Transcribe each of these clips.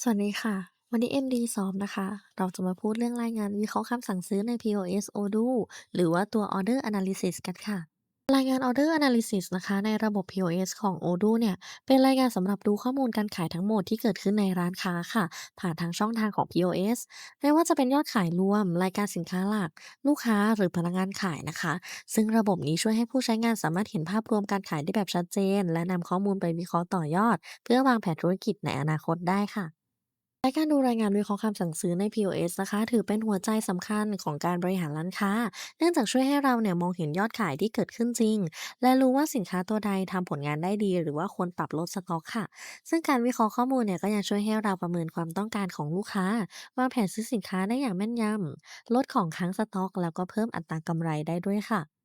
สวัสดีค่ะ วันนี้ MD สอบนะคะ เราจะมาพูดเรื่องรายงานวิเคราะห์คำสั่งซื้อใน POS Odoo หรือว่าตัว Order Analysis กันค่ะ รายงาน Order Analysis นะคะ ในระบบ POS ของ Odoo เนี่ย เป็นรายงานสำหรับดูข้อมูลการขายทั้งหมดที่เกิดขึ้นในร้านค้าค่ะ ผ่านทางช่องทางของ POS ไม่ว่าจะเป็นยอดขายรวม รายการสินค้าหลัก ลูกค้าหรือพนักงานขายนะคะ ซึ่งระบบนี้ช่วยให้ผู้ใช้งานสามารถเห็นภาพรวมการขายได้แบบชัดเจน และนำข้อมูลไปวิเคราะห์ต่อยอด เพื่อวางแผนธุรกิจในอนาคตได้ค่ะ และการดูรายงานวิเคราะห์คำสั่งซื้อใน POS นะคะ ถือเป็นหัวใจสำคัญของการบริหารร้านค้า เนื่องจากช่วยให้เราเนี่ยมองเห็นยอดขายที่เกิดขึ้นจริง และรู้ว่าสินค้าตัวใดทำผลงานได้ดี หรือว่าควรปรับลดสต็อกค่ะ ซึ่งการวิเคราะห์ข้อมูลเนี่ยก็ยังช่วยให้เราประเมินความต้องการของลูกค้าวางแผนซื้อสินค้าได้อย่างแม่นยำลดของค้างสต็อก แล้วก็เพิ่มอัตรากำไรได้ด้วยค่ะ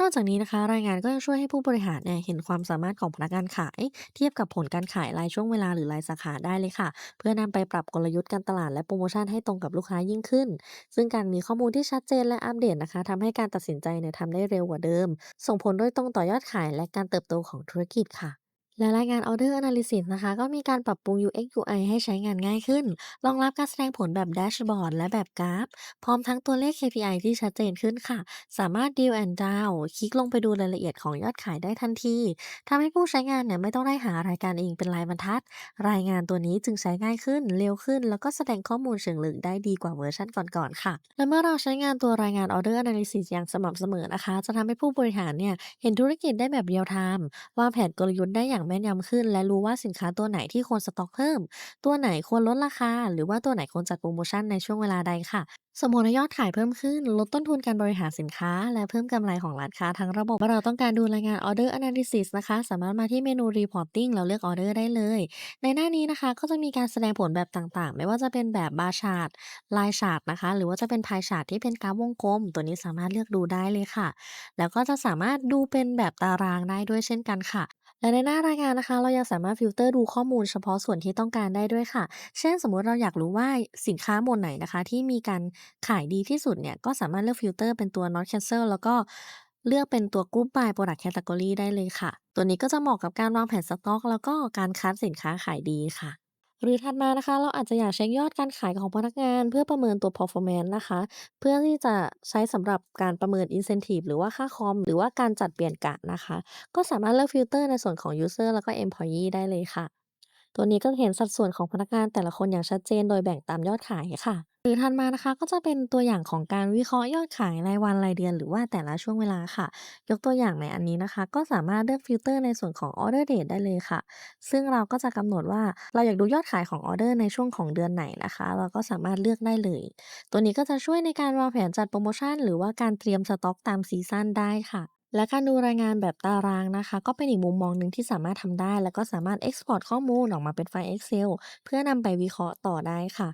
นอกจากนี้นะคะ รายงานก็ยังช่วยให้ผู้บริหารเนี่ยเห็นความสามารถของพนักงานขาย เทียบกับผลการขายรายช่วงเวลาหรือรายสาขาได้เลยค่ะ เพื่อนำไปปรับกลยุทธ์การตลาดและโปรโมชั่นให้ตรงกับลูกค้ายิ่งขึ้น ซึ่งการมีข้อมูลที่ชัดเจนและอัปเดตนะคะทำให้การตัดสินใจเนี่ยทำได้เร็วกว่าเดิม ส่งผลโดยตรงต่อยอดขายและการเติบโตของธุรกิจค่ะ และรายงาน Order Analysis นะคะ ก็มีการปรับปรุง UX UI ให้ใช้งานง่ายขึ้น รองรับการแสดงผลแบบแดชบอร์ดและแบบกราฟ พร้อมทั้งตัวเลข KPI ที่ชัดเจนขึ้นค่ะ สามารถ Drill and Down คลิกลงไปดูรายละเอียดของยอดขายได้ทันที ทำให้ผู้ใช้งานเนี่ยไม่ต้องได้หารายการเองเป็นรายบรรทัด รายงานตัวนี้จึงใช้ง่ายขึ้น เร็วขึ้น แล้วก็แสดงข้อมูลเชิงลึกได้ดีกว่าเวอร์ชันก่อนๆค่ะ และเมื่อเราใช้งานตัวรายงาน Order Analysis อย่างสม่ำเสมอนะคะ จะทำให้ผู้บริหารเนี่ยเห็นธุรกิจได้แบบเรียลไทม์วางแผนกลยุทธ์ได้อย่างแม่นยำขึ้น และรู้ว่าสินค้าตัวไหนที่ควรสต็อกเพิ่ม ตัวไหนควรลดราคา หรือว่าตัวไหนควรจัดโปรโมชั่นในช่วงเวลาใดค่ะสมมติยอดขายเพิ่มขึ้น ลดต้นทุนการบริหารสินค้า และเพิ่มกำไรของร้านค้าทั้งระบบเมื่อเราต้องการดูรายงาน Order Analysis นะคะ สามารถมาที่เมนู Reporting แล้วเลือก Order ได้เลย ในหน้านี้นะคะก็จะมีการแสดงผลแบบต่างๆ ไม่ว่าจะเป็นแบบ Bar Chart ลาย Chart นะคะ หรือว่าจะเป็น Pie Chart ที่เป็นกราฟวงกลม ตัวนี้สามารถเลือกดูได้เลยค่ะ แล้วก็จะสามารถดูเป็นแบบตารางได้ด้วยเช่นกันค่ะ และในหน้ารายงานนะคะ เรายังสามารถฟิลเตอร์ดูข้อมูลเฉพาะส่วนที่ต้องการได้ด้วยค่ะ เช่นสมมุติเราอยากรู้ว่าสินค้าหมวดไหนนะคะ ที่มีการขายดีที่สุดเนี่ยก็สามารถเลือกฟิลเตอร์เป็นตัว Not Cancel แล้วก็เลือกเป็นตัว Group by Product Category ได้เลยค่ะ ตัวนี้ก็จะเหมาะกับการวางแผนสต็อก แล้วก็การคัดสินค้าขายดีค่ะ หรือถัดมานะคะ เราอาจจะอยากเช็คยอดการขายของพนักงาน เพื่อประเมินตัว Performance นะคะ เพื่อที่จะใช้สำหรับการประเมิน Incentive หรือว่าค่าคอม หรือว่าการจัดเปลี่ยนกะนะคะ ก็สามารถเลือกฟิลเตอร์ในส่วนของ User แล้วก็ Employee ได้เลยค่ะ ตัวนี้ก็เห็นสัดส่วนของพนักงานแต่ละคนอย่างชัดเจนโดยแบ่งตามยอดขายค่ะ หรือถัดมานะคะก็จะเป็นตัวอย่างของการวิเคราะห์ยอดขายรายวันรายเดือน หรือว่าแต่ละช่วงเวลาค่ะ ยกตัวอย่างในอันนี้นะคะ ก็สามารถเลือกฟิลเตอร์ในส่วนของ Order Date ได้เลยค่ะ ซึ่งเราก็จะกำหนดว่าเราอยากดูยอดขายของออเดอร์ในช่วงของเดือนไหนนะคะ เราก็สามารถเลือกได้เลย ตัวนี้ก็จะช่วยในการวางแผนจัดโพรโมชั่น หรือว่าการเตรียมสต็อกตามซีซั่นได้ค่ะ และการดูรายงานแบบตารางนะคะ ก็เป็นอีกมุมมองหนึ่งที่สามารถทำได้ แล้วก็สามารถ Export ข้อมูลออกมาเป็นไฟล์ Excel เพื่อนำไปวิเคราะห์ต่อได้ค่ะ